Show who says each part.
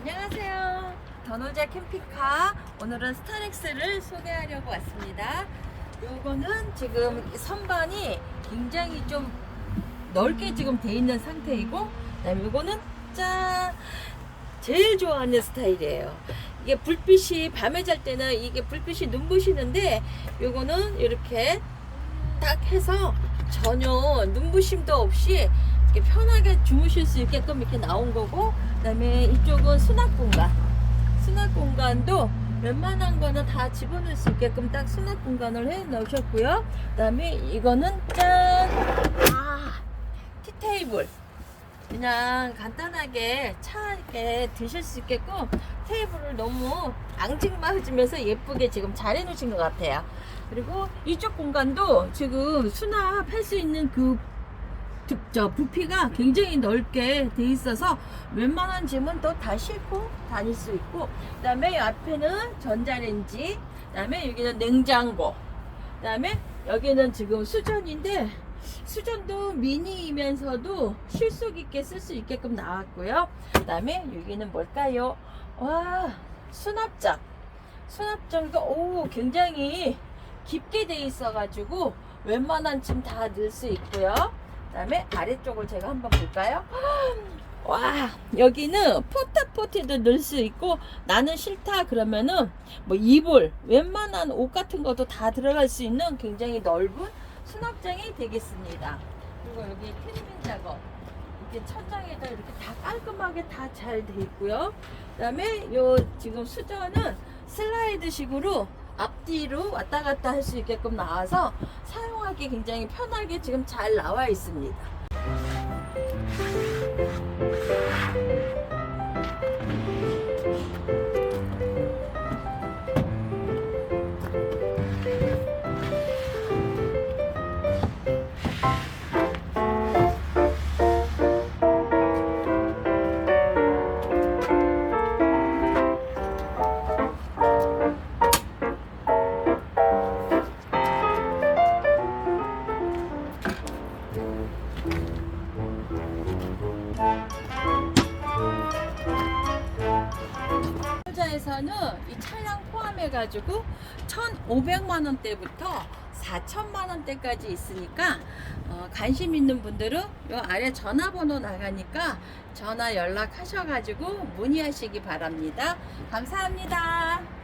Speaker 1: 안녕하세요. 더노자 캠핑카 오늘은 스타렉스를 소개하려고 왔습니다. 요거는 지금 선반이 굉장히 좀 넓게 지금 돼 있는 상태이고 그다음에 요거는 짠 제일 좋아하는 스타일이에요. 이게 불빛이 밤에 잘 때는 이게 불빛이 눈부시는데 요거는 이렇게 딱 해서 전혀 눈부심도 없이 이렇게 편하게 주무실 수 있게끔 이렇게 나온 거고 그다음에 이쪽은 수납 공간. 수납 공간도 웬만한 거는 다 집어넣을 수 있게끔 딱 수납 공간을 해 놓으셨고요. 그 다음에 이거는 짠 아 티테이블. 그냥 간단하게 차 이렇게 드실 수 있게끔 테이블을 너무 앙증맞으면서 예쁘게 지금 잘 해놓으신 것 같아요. 그리고 이쪽 공간도 지금 수납할 수 있는 그, 두- 저 부피가 굉장히 넓게 돼 있어서 웬만한 짐은 또 다 싣고 다닐 수 있고, 그 다음에 앞에는 전자레인지, 그 다음에 여기는 냉장고, 그 다음에 여기는 지금 수전인데, 수전도 미니이면서도 실속 있게 쓸 수 있게끔 나왔고요. 그 다음에 여기는 뭘까요? 와, 수납장. 수납장도 오, 굉장히 깊게 돼 있어 가지고 웬만한 짐 다 넣을 수 있고요. 그 다음에 아래쪽을 제가 한번 볼까요? 와, 여기는 포타포티도 넣을 수 있고 나는 싫다 그러면은 뭐 이불, 웬만한 옷 같은 것도 다 들어갈 수 있는 굉장히 넓은 수납장이 되겠습니다. 그리고 여기 트리밍 작업. 이렇게 천장에다 이렇게 다 깔끔하게 다 잘 돼 있고요. 그 다음에 요 지금 수저는 슬라이드 식으로 앞뒤로 왔다 갔다 할 수 있게끔 나와서 사용하기 굉장히 편하게 지금 잘 나와 있습니다. 자에서는 이 차량 포함해 가지고 1,500만 원대부터 4천만 원대까지 있으니까 어, 관심 있는 분들은 요 아래 전화번호 나가니까 전화 연락하셔가지고 문의하시기 바랍니다. 감사합니다.